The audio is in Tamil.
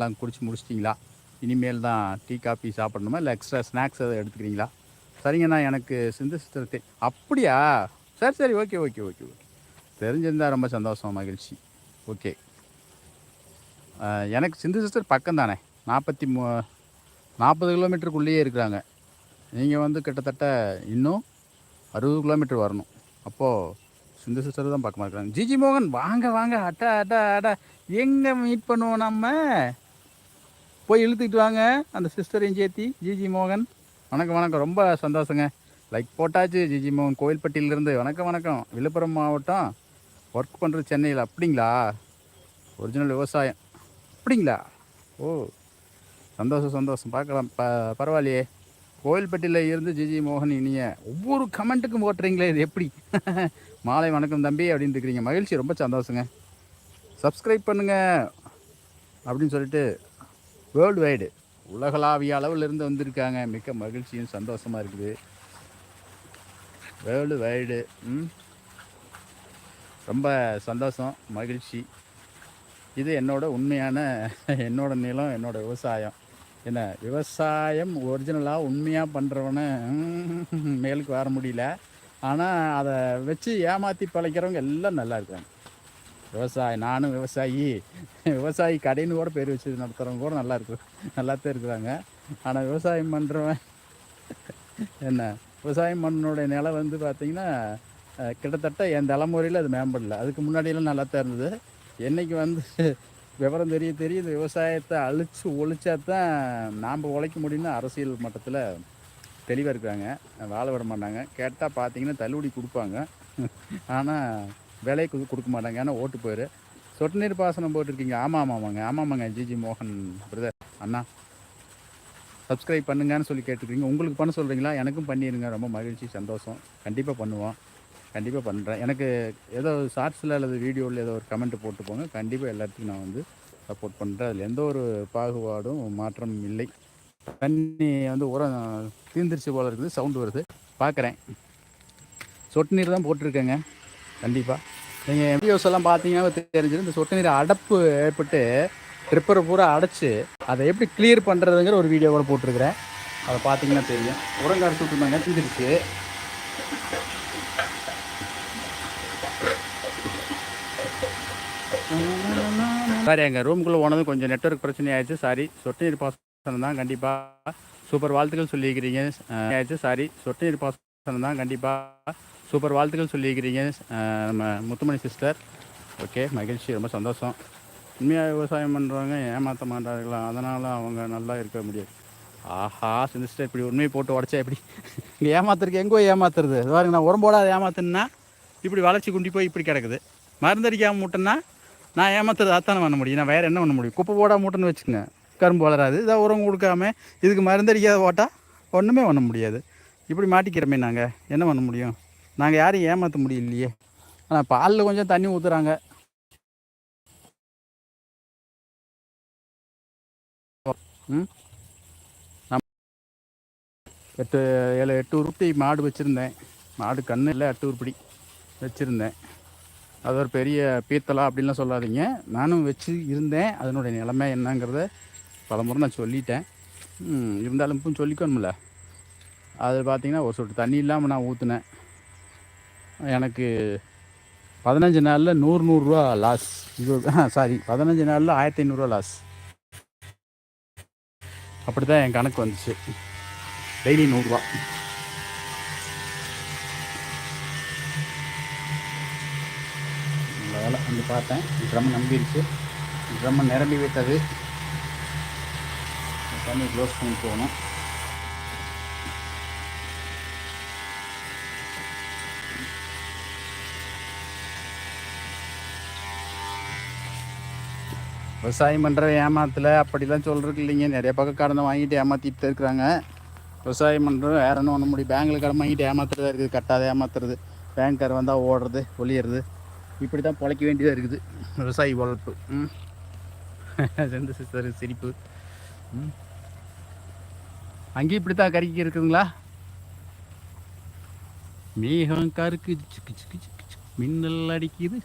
எல்லாம் குடிச்சு முடிச்சிட்டிங்களா? இனிமேல் தான் டீ காஃபி சாப்பிடணுமா? இல்லை எக்ஸ்ட்ரா ஸ்நாக்ஸ் எதாவது எடுத்துக்கிறீங்களா? சரிங்கண்ணா எனக்கு சிந்து சிஸ்டர் அப்படியா? சரி சரி ஓகே ஓகே ஓகே ஓகே தெரிஞ்சிருந்தா ரொம்ப சந்தோஷம் மகிழ்ச்சி. ஓகே எனக்கு சிந்து சிஸ்டர் பக்கம் தானே நாற்பத்தி மூ நாற்பது கிலோமீட்டருக்குள்ளேயே இருக்கிறாங்க. நீங்கள் வந்து கிட்டத்தட்ட இன்னும் அறுபது கிலோமீட்டர் வரணும். அப்போது சிந்து சிஸ்டர் தான் பக்கமாக இருக்கிறாங்க. ஜிஜி மோகன் வாங்க வாங்க. அட்டா அட்டா அட்டா எங்கே மீட் பண்ணுவோம் நம்ம? போய் இழுத்துக்கிட்டு வாங்க. அந்த சிஸ்டரையும் சேர்த்தி ஜிஜி மோகன். வணக்கம் வணக்கம். ரொம்ப சந்தோஷங்க. லைக் போட்டாச்சு ஜிஜி மோகன் கோயில்பட்டியிலேருந்து. வணக்கம் வணக்கம். விழுப்புரம் மாவட்டம் ஒர்க் பண்ணுறது சென்னையில். அப்படிங்களா? ஒரிஜினல் விவசாயம். அப்படிங்களா? ஓ சந்தோஷம் சந்தோஷம். பார்க்கலாம். ப பரவாயில்லையே. கோயில்பட்டியில் இருந்து ஜிஜி மோகன் இனிய ஒவ்வொரு கமெண்ட்டுக்கும் ஓட்டுறீங்களே இது எப்படி? மாலை வணக்கம் தம்பி அப்படின்னு இருக்கிறீங்க. மகிழ்ச்சி ரொம்ப சந்தோஷங்க. சப்ஸ்கிரைப் பண்ணுங்க அப்படின்னு சொல்லிட்டு வேர்ல்டு வைடு உலகளாவிய அளவில் இருந்து வந்திருக்காங்க. மிக்க மகிழ்ச்சியும் சந்தோஷமாக இருக்குது. வேர்ல்டு வைடு ம். ரொம்ப சந்தோஷம் மகிழ்ச்சி. இது என்னோட உண்மையான என்னோட நிலம் என்னோட விவசாயம். என்ன விவசாயம் ஒரிஜினலாக உண்மையாக பண்ணுறவன மேலுக்கு வர முடியல. ஆனால் அதை வச்சு ஏமாற்றி பழைக்கிறவங்க எல்லாம் நல்லா இருக்காங்க. விவசாயி நானும் விவசாயி. விவசாயி கடைன்னு கூட பேர் வச்சு நடத்துகிறவங்க கூட நல்லா இருக்கு. நல்லா தான் இருக்கிறாங்க. ஆனால் விவசாயம் பண்ணுறவன் என்ன? விவசாயம் பண்ணனுடைய நிலை வந்து பார்த்திங்கன்னா கிட்டத்தட்ட என் தலைமுறையில் அது மேம்படல. அதுக்கு முன்னாடியெல்லாம் நல்லா தான் இருந்தது. என்னைக்கு வந்து விவரம் தெரிய தெரிய இந்த விவசாயத்தை அழித்து ஒழிச்சா தான் நாம் உழைக்க முடியும்னு அரசியல் மட்டத்தில் தெளிவாக இருக்கிறாங்க. வாழ விட மாட்டாங்க. கேட்டால் பார்த்தீங்கன்னா தள்ளுபடி கொடுப்பாங்க. ஆனால் விலை கொடுக்க மாட்டாங்க. ஏன்னா ஓட்டு போயிரு. சொட்டு நீர் பாசனம் போட்டிருக்கீங்க. ஆமாம் ஆமாம்மாங்க ஆமாம்மாங்க ஜிஜி மோகன் பிரதர் அண்ணா. சப்ஸ்கிரைப் பண்ணுங்கன்னு சொல்லி கேட்டுருக்கீங்க. உங்களுக்கு பண்ண சொல்கிறீங்களா எனக்கும் பண்ணிடுங்க ரொம்ப மகிழ்ச்சி சந்தோஷம். கண்டிப்பாக பண்ணுவோம். கண்டிப்பாக பண்ணுறேன் எனக்கு ஏதோ ஷார்ட்ஸில் அல்லது வீடியோவில் ஏதோ ஒரு கமெண்ட் போட்டு போங்க. கண்டிப்பாக எல்லாத்துக்கும் நான் வந்து சப்போர்ட் பண்ணுறேன் அதில் எந்த ஒரு பாகுபாடும் மாற்றம் இல்லை. தண்ணி வந்து உரம் தீர்ந்துருச்சு போல இருக்குது. சவுண்டு வருது. பார்க்குறேன் சொட்டு நீர் தான் போட்டிருக்கேங்க. கண்டிப்பாக நீங்கள் வீடியோஸ் எல்லாம் பார்த்தீங்கன்னா தெரிஞ்சது இந்த சொட்டு நீர் அடப்பு ஏற்பட்டு ட்ரிப்பரை பூரா அடைச்சி அதை எப்படி கிளியர் பண்ணுறதுங்கிற ஒரு வீடியோ கூட போட்டிருக்கிறேன். அதை பார்த்தீங்கன்னா தெரியும். உரங்காடு சுட்டுருந்தாங்க தீர்ந்துருச்சு சாரி எங்கள் ரூமுக்குள்ளே போனது கொஞ்சம் நெட்வொர்க் பிரச்சனை ஆயிடுச்சு. சாரி சொட்டு நீர் பாசனம் தான் கண்டிப்பாக சூப்பர் வாழ்த்துக்கள் சொல்லியிருக்கிறீங்க. ஆயிடுச்சு. சாரி சொட்டு நீர் பாசனம் தான் கண்டிப்பாக சூப்பர் வாழ்த்துக்கள் சொல்லியிருக்கிறீங்க. நம்ம முத்துமணி சிஸ்டர். ஓகே மகிழ்ச்சி ரொம்ப சந்தோஷம். உண்மையாக விவசாயம் பண்ணுறவங்க ஏமாற்ற மாட்டார்களா? அதனால் அவங்க நல்லா இருக்க முடியாது. ஆஹா சிஸ்டர் இப்படி உண்மையை போட்டு உடச்சா எப்படி? இங்கே ஏமாத்துறதுக்கு எங்கோ ஏமாத்துறது? இது பாருங்க நான் உரம் போடாத இப்படி வளர்ச்சி குண்டி போய் இப்படி கிடக்குது. மருந்தடிக்காமல் மூட்டைன்னா நான் ஏமாத்துறது அத்தானே பண்ண முடியும்? நான் வேறு என்ன பண்ண முடியும்? குப்பை போட மூட்டைன்னு வச்சுக்கோங்க. கரும்பு வளராது. இதாக உரம் கொடுக்காம இதுக்கு மருந்தடிக்காத போட்டால் ஒன்றுமே பண்ண முடியாது. இப்படி மாட்டிக்கிறோமே நாங்கள் என்ன பண்ண முடியும்? நாங்கள் யாரையும் ஏமாற்ற முடியலையே. ஆனால் பாலில் கொஞ்சம் தண்ணி ஊற்றுறாங்க ம்? நம் எட்டு ஏழு எட்டு உருப்படி மாடு வச்சுருந்தேன். மாடு கண்ணு இல்லை எட்டு உருப்படி வச்சுருந்தேன். அது ஒரு பெரிய பீத்தலா அப்படின்லாம் சொல்லாதீங்க. நானும் வச்சு இருந்தேன். அதனுடைய நிலைமை என்னங்கிறத பலமுறை நான் சொல்லிட்டேன். இருந்தாலும் இப்போ சொல்லிக்கணும்ல. அது பார்த்தீங்கன்னா ஒரு சொட்டு தண்ணி இல்லாமல் நான் ஊற்றுனேன் எனக்கு பதினஞ்சு நாளில் நூறு நூறுரூவா லாஸ் இது சாரி பதினஞ்சு நாளில் ஆயிரத்தி ஐநூறுரூவா லாஸ் அப்படி தான் என் கணக்கு வந்துச்சு. டெய்லி நூறுரூவா வேலை வந்து பார்த்தேன். ட்ரம் நம்பிருச்சு. ட்ரம் நிரம்பி விட்டது தண்ணி க்ளோஸ் பண்ணி போகணும். விவசாயம் பண்ணுற ஏமாத்தில் அப்படிலாம் சொல்கிறதுக்கு இல்லைங்க. நிறைய பக்கம் கடனை வாங்கிட்டு ஏமாற்றிட்டு தான் இருக்கிறாங்க. விவசாயம் பண்ணுறது வேற என்ன ஒன்று முடியும்? பேங்கில் கடன் வாங்கிட்டு ஏமாத்துறதா இருக்குது. கட்டாத ஏமாத்துறது. பேங்க்கார் வந்தால் ஓடுறது ஒளியிறது. இப்படி தான் பொழைக்க வேண்டியதாக இருக்குது. விவசாயி வளர்ப்பு. ம். சிஸ்டர் சிரிப்பு. ம். அங்கேயும் இப்படி தான் கறிக்கு இருக்குதுங்களா? மேகம் கருக்கு மின்னல் அடிக்குது.